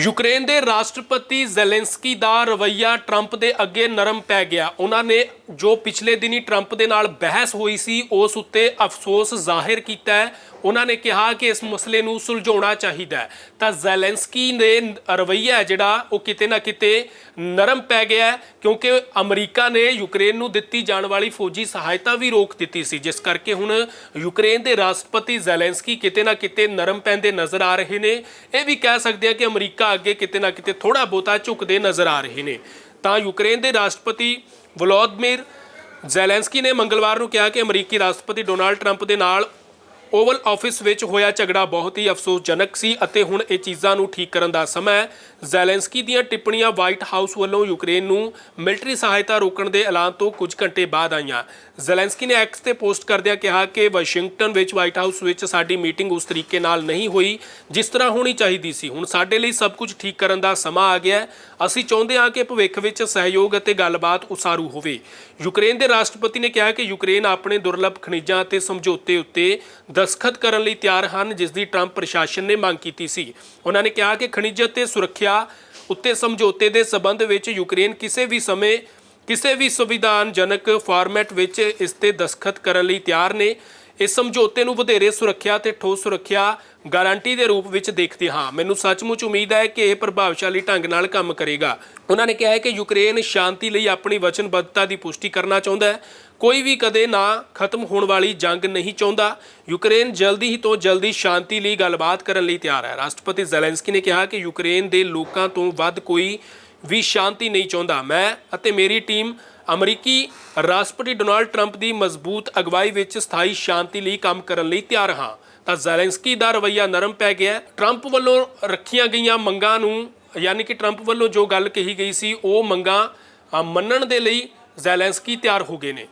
Ukraine ਦੇ ਰਾਸ਼ਟਰਪਤੀ Zelensky ਦਾ ਰਵੱਈਆ ਟਰੰਪ ਦੇ ਅੱਗੇ ਨਰਮ ਪੈ ਗਿਆ। ਉਹਨਾਂ ਨੇ ਜੋ ਪਿਛਲੇ ਦਿਨੀ ਟਰੰਪ ਦੇ ਨਾਲ ਬਹਿਸ ਹੋਈ ਸੀ, ਉਸ ਉੱਤੇ ਅਫਸੋਸ ਜ਼ਾਹਿਰ ਕੀਤਾ ਹੈ। ਉਹਨਾਂ ਨੇ ਕਿਹਾ ਕਿ ਇਸ ਮਸਲੇ ਨੂੰ ਸੁਲਝਾਉਣਾ ਚਾਹੀਦਾ ਹੈ। ਤਾਂ ਜ਼ੈਲੈਂਸਕੀ ਨੇ ਰਵੱਈਆ ਜਿਹੜਾ ਉਹ ਕਿਤੇ ਨਾ ਕਿਤੇ ਨਰਮ ਪੈ ਗਿਆ ਕਿਉਂਕਿ ਅਮਰੀਕਾ ਨੇ ਯੂਕਰੇਨ ਨੂੰ ਦਿੱਤੀ ਜਾਣ ਵਾਲੀ ਫੌਜੀ ਸਹਾਇਤਾ ਵੀ ਰੋਕ ਦਿੱਤੀ ਸੀ। ਜਿਸ ਕਰਕੇ ਹੁਣ ਯੂਕਰੇਨ ਦੇ ਰਾਸ਼ਟਰਪਤੀ ਜ਼ੈਲੈਂਸਕੀ ਕਿਤੇ ਨਾ ਕਿਤੇ ਨਰਮ ਪੈਂਦੇ ਨਜ਼ਰ ਆ ਰਹੇ ਨੇ। ਇਹ ਵੀ ਕਹਿ ਸਕਦੇ ਆ ਕਿ ਅਮਰੀਕਾ ਅੱਗੇ ਕਿਤੇ ਨਾ ਕਿਤੇ ਥੋੜਾ ਬਹੁਤਾ ਝੁਕਦੇ ਨਜ਼ਰ ਆ ਰਹੇ ਨੇ। ਤਾਂ ਯੂਕਰੇਨ ਦੇ ਰਾਸ਼ਟਰਪਤੀ ਵਲੋਦਮੀਰ ਜ਼ੈਲੈਂਸਕੀ ਨੇ ਮੰਗਲਵਾਰ ਨੂੰ ਕਿਹਾ ਕਿ ਅਮਰੀਕੀ ਰਾਸ਼ਟਰਪਤੀ ਡੋਨਾਲਡ ਟਰੰਪ ਦੇ ਨਾਲ ਓਵਲ ਆਫਿਸ ਵਿੱਚ ਹੋਇਆ ਝਗੜਾ ਬਹੁਤ ਹੀ ਅਫਸੋਸਜਨਕ ਸੀ ਅਤੇ ਹੁਣ ਇਹ ਚੀਜ਼ਾਂ ਨੂੰ ਠੀਕ ਕਰਨ ਦਾ ਸਮਾਂ ਹੈ। ਜ਼ੈਲੈਂਸਕੀ ਦੀਆਂ ਟਿੱਪਣੀਆਂ ਵਾਈਟ ਹਾਊਸ ਵੱਲੋਂ ਯੂਕਰੇਨ ਨੂੰ ਮਿਲਟਰੀ ਸਹਾਇਤਾ ਰੋਕਣ ਦੇ ਐਲਾਨ ਤੋਂ ਕੁਝ ਘੰਟੇ ਬਾਅਦ ਆਈਆਂ। ਜ਼ੈਲੈਂਸਕੀ ਨੇ ਐਕਸ ਤੇ ਪੋਸਟ ਕਰਦਿਆਂ ਕਿਹਾ ਕਿ ਵਾਸ਼ਿੰਗਟਨ ਵਿੱਚ ਵਾਈਟ ਹਾਊਸ ਵਿੱਚ ਸਾਡੀ ਮੀਟਿੰਗ ਉਸ ਤਰੀਕੇ ਨਾਲ ਨਹੀਂ ਹੋਈ, ਜਿਸ ਤਰ੍ਹਾਂ ਹੋਣੀ ਚਾਹੀਦੀ ਸੀ। ਹੁਣ ਸਾਡੇ ਲਈ ਸਭ ਕੁਝ ਠੀਕ ਕਰਨ ਦਾ ਸਮਾਂ ਆ ਗਿਆ ਅਸੀਂ ਚਾਹੁੰਦੇ ਹਾਂ ਕਿ ਭਵਿੱਖ ਵਿੱਚ ਸਹਿਯੋਗ ਅਤੇ ਗੱਲਬਾਤ ਉਸਾਰੂ ਹੋਵੇ। ਯੂਕਰੇਨ ਦੇ ਰਾਸ਼ਟਰਪਤੀ ਨੇ ਕਿਹਾ ਕਿ ਯੂਕਰੇਨ ਆਪਣੇ ਦੁਰਲੱਭ ਖਣਿਜਾਂ ਅਤੇ ਸਮਝੌਤੇ ਉੱਤੇ ਦਸਖਤ ਕਰਨ ਲਈ ਤਿਆਰ ਹਨ ਜਿਸ ਦੀ ਟਰੰਪ ਪ੍ਰਸ਼ਾਸਨ ਨੇ ਮੰਗ ਕੀਤੀ ਸੀ। ਉਹਨਾਂ ਨੇ ਕਿਹਾ ਕਿ ਖਣਿਜ ਅਤੇ ਸੁਰੱਖਿਆ ਉੱਤੇ ਸਮਝੌਤੇ ਦੇ ਸਬੰਧ ਵਿੱਚ ਯੂਕਰੇਨ ਕਿਸੇ ਵੀ ਸਮੇਂ ਕਿਸੇ ਵੀ ਸੰਵਿਧਾਨਜਨਕ ਫਾਰਮੈਟ ਵਿੱਚ ਇਸ ਤੇ ਦਸਖਤ ਕਰਨ ਲਈ ਤਿਆਰ ਨੇ। ਇਸ ਸਮਝੌਤੇ ਨੂੰ ਵਧੇਰੇ ਸੁਰੱਖਿਆ ਤੇ ਠੋਸ ਸੁਰੱਖਿਆ ਗਾਰੰਟੀ ਦੇ ਰੂਪ ਵਿੱਚ ਦੇਖਦੇ ਹਾਂ। ਮੈਨੂੰ ਸੱਚਮੁੱਚ ਉਮੀਦ ਹੈ ਕਿ ਇਹ ਪ੍ਰਭਾਵਸ਼ਾਲੀ ਢੰਗ ਨਾਲ ਕੰਮ ਕਰੇਗਾ। ਉਹਨਾਂ ਨੇ ਕਿਹਾ ਹੈ ਕਿ ਯੂਕਰੇਨ ਸ਼ਾਂਤੀ ਲਈ ਆਪਣੀ ਵਚਨਬੱਧਤਾ ਦੀ ਪੁਸ਼ਟੀ ਕਰਨਾ ਚਾਹੁੰਦਾ ਹੈ। ਕੋਈ ਵੀ ਕਦੇ ਨਾ ਖਤਮ ਹੋਣ ਵਾਲੀ ਜੰਗ ਨਹੀਂ ਚਾਹੁੰਦਾ। ਯੂਕਰੇਨ ਜਲਦੀ ਹੀ ਤੋਂ ਜਲਦੀ ਸ਼ਾਂਤੀ ਲਈ ਗੱਲਬਾਤ ਕਰਨ ਲਈ ਤਿਆਰ ਹੈ। ਰਾਸ਼ਟਰਪਤੀ ਜ਼ੈਲੈਂਸਕੀ ਨੇ ਕਿਹਾ ਕਿ ਯੂਕਰੇਨ ਦੇ ਲੋਕਾਂ ਤੋਂ ਵੱਧ ਕੋਈ ਵੀ ਸ਼ਾਂਤੀ ਨਹੀਂ ਚਾਹੁੰਦਾ। ਮੈਂ ਅਤੇ ਮੇਰੀ ਟੀਮ ਅਮਰੀਕੀ ਰਾਸ਼ਟਰਪਤੀ ਡੋਨਾਲਡ ਟਰੰਪ ਦੀ ਮਜ਼ਬੂਤ ਅਗਵਾਈ ਵਿੱਚ ਸਥਾਈ ਸ਼ਾਂਤੀ ਲਈ ਕੰਮ ਕਰਨ ਲਈ ਤਿਆਰ ਹਾਂ। ਤਾਂ ਜ਼ੈਲੈਂਸਕੀ ਦਾ ਰਵੱਈਆ ਨਰਮ ਪੈ ਗਿਆ ਟਰੰਪ ਵੱਲੋਂ ਰੱਖੀਆਂ ਗਈਆਂ ਮੰਗਾਂ ਨੂੰ, ਯਾਨੀ ਕਿ ਟਰੰਪ ਵੱਲੋਂ ਜੋ ਗੱਲ ਕਹੀ ਗਈ ਸੀ, ਉਹ ਮੰਗਾਂ ਮੰਨਣ ਦੇ ਲਈ ਜ਼ੈਲੈਂਸਕੀ ਤਿਆਰ ਹੋ ਗਏ ਨੇ।